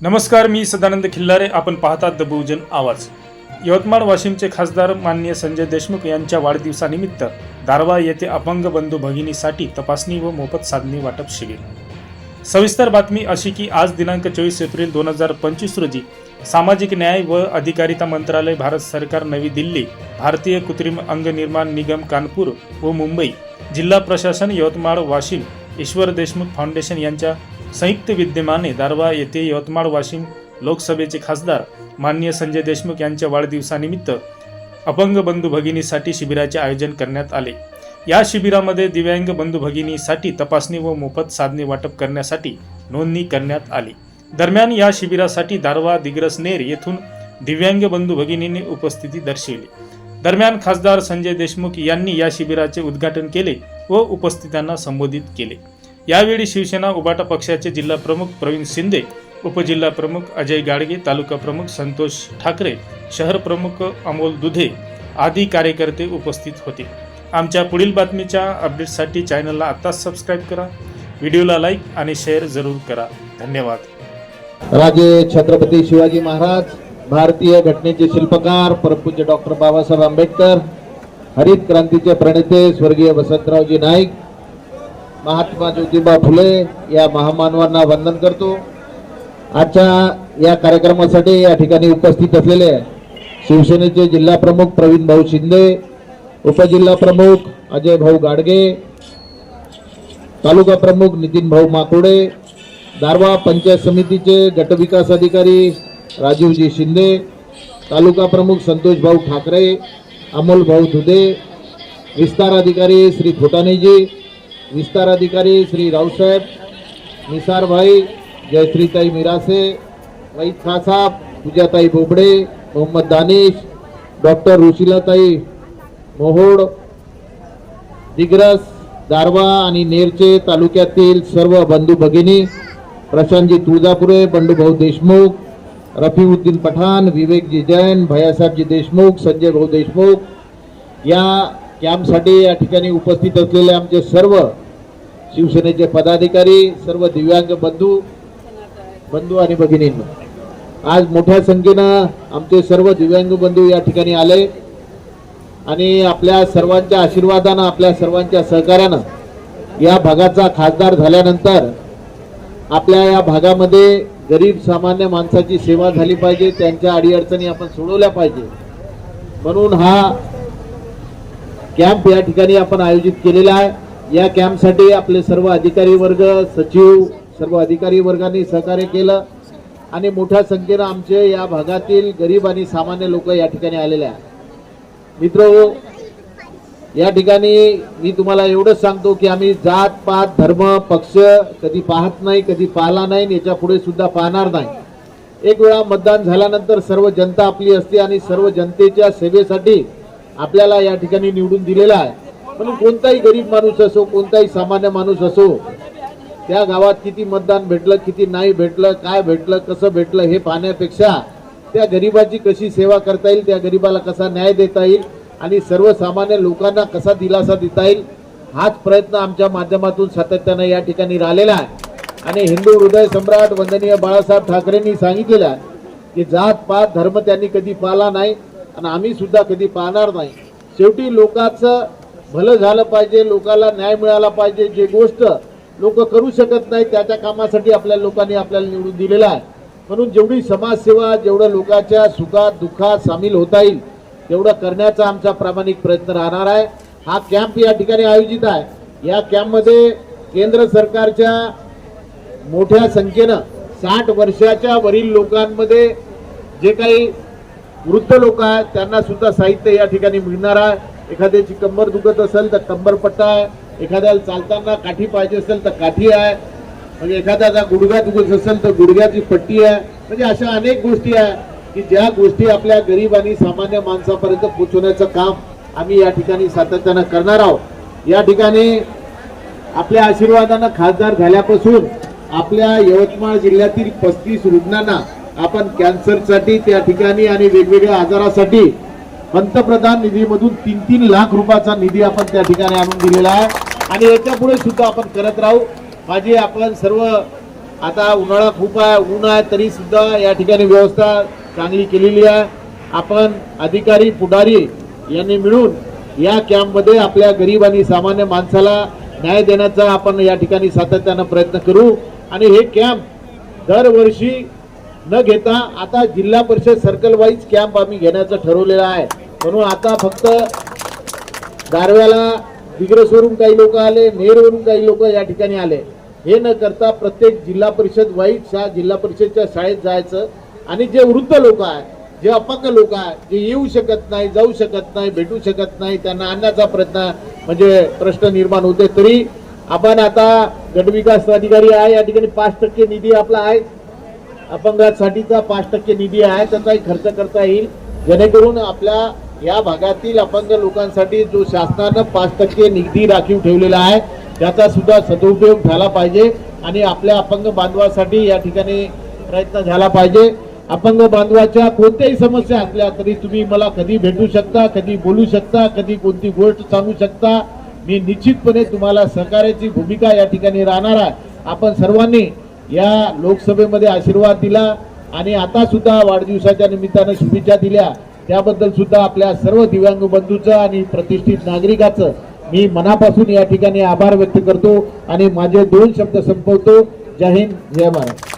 नमस्कार मी सदानंद खिल्लारे. आपण पाहतात द बहुजन आवाज. यवतमाळ वाशिमचे खासदार माननीय संजय देशमुख यांच्या वाढदिवसानिमित्त दारवा येथे अपंग बंधू भगिनीसाठी तपासणी व मोफत साधने वाटप शिबिर. सविस्तर बातमी अशी की आज दिनांक चोवीस एप्रिल दोन हजार पंचवीस रोजी सामाजिक न्याय व अधिकारिता मंत्रालय भारत सरकार नवी दिल्ली भारतीय कृत्रिम अंग निर्माण निगम कानपूर व मुंबई जिल्हा प्रशासन यवतमाळ वाशिम ईश्वर देशमुख फाउंडेशन यांच्या संयुक्त विद्यमाने दारवा येथे यवतमाळ वाशिम लोकसभेचे खासदार माननीय संजय देशमुख यांच्या वाढदिवसानिमित्त अपंग बंधू भगिनीसाठी शिबिराचे आयोजन करण्यात आले. या शिबिरामध्ये दिव्यांग बंधू भगिनीसाठी तपासणी व मोफत साधने वाटप करण्यासाठी नोंदणी करण्यात आली. दरम्यान या शिबिरासाठी दारवा दिग्रसनेर येथून दिव्यांग बंधू भगिनींनी उपस्थिती दर्शविली. दरम्यान खासदार संजय देशमुख यांनी या शिबिराचे उद्घाटन केले व उपस्थितांना संबोधित केले. यावेळी शिवसेना उबाटा पक्षाचे जिल्हा प्रमुख प्रवीण शिंदे उपजिल्हा प्रमुख अजय गाडगे तालुका प्रमुख संतोष ठाकरे शहर प्रमुख अमोल दुधे आदी कार्यकर्ते उपस्थित होते. आमच्या पुढील बातमीच्या अपडेटसाठी चॅनलला आत्ताच सबस्क्राईब करा व्हिडिओला लाईक आणि शेअर जरूर करा. धन्यवाद. राजे छत्रपती शिवाजी महाराज भारतीय घटनेचे शिल्पकार परमपूज्य डॉक्टर बाबासाहेब आंबेडकर हरित क्रांतीचे प्रणेते स्वर्गीय वसंतरावजी नाईक महात्मा ज्योतिबा फुले या महामानवांना वंदन करतो. आजच्या या कार्यक्रमासाठी या ठिकाणी उपस्थित असलेले शिवसेनेचे जिल्हा प्रमुख प्रवीण भाऊ शिंदे उपजिल्हा प्रमुख अजय भाऊ गाडगे तालुका प्रमुख नितीन भाऊ माकोडे दारवा पंचायत समितीचे गटविकास अधिकारी राजीवजी शिंदे तालुका प्रमुख संतोष भाऊ ठाकरे अमोल भाऊ दुधे विस्तार अधिकारी श्री फुटाणेजी विस्तार अधिकारी श्री रावसाहेब निसारभाई जयश्रीताई मिरासे वहीद खासाब पूजाताई बोबडे मोहम्मद दानिश डॉक्टर रुशिलाताई मोहोड दिग्रस दारवा आणि नेरचे तालुक्यातील सर्व बंधू भगिनी प्रशांतजी तुळजापुरे बंडूभाऊ देशमुख रफीउद्दीन पठाण विवेकजी जैन भैयासाहेबजी देशमुख संजय भाऊ देशमुख या कॅम्पसाठी या ठिकाणी उपस्थित असलेले आमचे सर्व शिवसेनेचे पदाधिकारी सर्व दिव्यांग बंधू बंधू आणि भगिनींनो आज मोठ्या संख्येनं आमचे सर्व दिव्यांग बंधू या ठिकाणी आले आणि आपल्या सर्वांच्या आशीर्वादानं आपल्या सर्वांच्या सहकार्यानं या भागाचा खासदार झाल्यानंतर आपल्या या भागामध्ये गरीब सामान्य माणसाची सेवा झाली पाहिजे त्यांच्या अडीअडचणी आपण सोडवल्या पाहिजे. म्हणून हा कॅम्प या ठिकाणी आपण आयोजित केलेला आहे. या कॅम्पसाठी आपले सर्व अधिकारी वर्ग सचिव सर्व अधिकारी वर्गांनी सहकार्य केलं. आणि मोठ्या संख्येनं आमचे या भागातील गरीब आणि सामान्य लोक या ठिकाणी आलेले आहेत. मित्र हो, या ठिकाणी मी तुम्हाला एवढंच सांगतो की आम्ही जात पात धर्म पक्ष कधी पाहत नाही कधी पाहला नाही याच्यापुढे सुद्धा पाहणार नाही. एक वेळा मतदान झाल्यानंतर सर्व जनता आपली असते आणि सर्व जनतेच्या सेवेसाठी आपल्याला या ठिकाणी निवडून दिलेला आहे. म्हणून कोणताही गरीब माणूस असो कोणताही सामान्य माणूस असो त्या गावात किती मतदान भेटलं किती नाही भेटलं काय भेटलं कसं भेटलं हे पाहण्यापेक्षा त्या गरिबाची कशी सेवा करता येईल त्या गरिबाला कसा न्याय देता येईल आणि सर्वसामान्य लोकांना कसा दिलासा देता येईल हाच प्रयत्न आमच्या माध्यमातून सातत्यानं या ठिकाणी राहिलेला आहे. आणि हिंदू हृदय सम्राट वंदनीय बाळासाहेब ठाकरेंनी सांगितलेलं आहे की जात पात धर्म त्यांनी कधी पाला नाही. आणि आम्ही सुद्धा कधी पाहणार नाही. शेवटी लोकांचं भलं झालं पाहिजे लोकांना न्याय मिळाला पाहिजे जे गोष्ट लोक करू शकत नाही त्याच्या कामासाठी आपल्या लोकांनी आपल्याला निवडून दिलेला आहे. म्हणून जेवढी समाजसेवा जेवढं लोकांच्या सुखात दुःखात सामील होता येईल तेवढं करण्याचा आमचा प्रामाणिक प्रयत्न राहणार आहे. हा कॅम्प या ठिकाणी आयोजित आहे. या कॅम्पमध्ये केंद्र सरकारच्या मोठ्या संख्येनं साठ वर्षाच्या वरील लोकांमध्ये जे काही वृद्ध लोक आहेत त्यांना सुद्धा साहित्य या ठिकाणी मिळणार आहे. एखाद्याची कंबर दुखत असेल तर कंबरपट्टा आहे. एखाद्याला चालताना काठी पाहिजे असेल तर काठी आहे. म्हणजे एखाद्याचा गुडघा दुखत असेल तर गुडघ्याची पट्टी आहे. म्हणजे अशा अनेक गोष्टी आहे की ज्या गोष्टी आपल्या गरीब आणि सामान्य माणसापर्यंत पोचवण्याचं काम आम्ही या ठिकाणी सातत्यानं करणार आहोत. या ठिकाणी आपल्या आशीर्वादानं खासदार झाल्यापासून आपल्या यवतमाळ जिल्ह्यातील पस्तीस रुग्णांना आपण कॅन्सरसाठी त्या ठिकाणी आणि वेगवेगळ्या आजारासाठी पंतप्रधान निधीमधून तीन तीन लाख रुपयाचा निधी आपण त्या ठिकाणी आणून दिलेला आहे. आणि याच्यापुढे सुद्धा आपण करत राहू. माझी आपण सर्व आता उन्हाळा खूप आहे ऊन आहे तरी सुद्धा या ठिकाणी व्यवस्था चांगली केलेली आहे. आपण अधिकारी पुढारी यांनी मिळून या कॅम्पमध्ये आपल्या गरीब आणि सामान्य माणसाला न्याय देण्याचा आपण या ठिकाणी सातत्यानं प्रयत्न करू. आणि हे कॅम्प दरवर्षी न घेता आता जिल्हा परिषद सर्कल वाईज कॅम्प आम्ही घेण्याचं ठरवलेलं आहे. म्हणून आता फक्त दारव्याला दिग्रसवरून काही लोक आले नेरवरून काही लोक या ठिकाणी आले. हे न करता प्रत्येक जिल्हा परिषद वाईज शा जिल्हा परिषदच्या शाळेत जायचं. आणि जे वृद्ध लोक आहे जे अपंग लोक आहे जे येऊ शकत नाही जाऊ शकत नाही भेटू शकत नाही त्यांना आणण्याचा प्रयत्न म्हणजे प्रश्न निर्माण होते. तरी आपण आता गटविकास अधिकारी आहे या ठिकाणी पाच टक्के निधी आपला आहे. अपंगासाठीचा पाच टक्के निधी आहे त्याचाही खर्च करता येईल. जेणेकरून आपल्या या भागातील अपंग लोकांसाठी जो शासनानं पाच टक्के निधी राखीव ठेवलेला आहे त्याचा सुद्धा सदुपयोग झाला पाहिजे आणि आपल्या अपंग बांधवासाठी या ठिकाणी प्रयत्न झाला पाहिजे. अपंग बांधवाच्या कोणत्याही समस्या असल्या तरी तुम्ही मला कधी भेटू शकता कधी बोलू शकता कधी कोणती गोष्ट सांगू शकता. मी निश्चितपणे तुम्हाला सहकार्याची भूमिका या ठिकाणी राहणार आहे. आपण सर्वांनी या लोकसभेमध्ये आशीर्वाद दिला आणि आता सुद्धा वाढदिवसाच्या निमित्तानं शुभेच्छा दिल्या. त्याबद्दल सुद्धा आपल्या सर्व दिव्यांग बंधूचं आणि प्रतिष्ठित नागरिकाचं मी मनापासून या ठिकाणी आभार व्यक्त करतो आणि माझे दोन शब्द संपवतो. जय हिंद जय महाराष्ट्र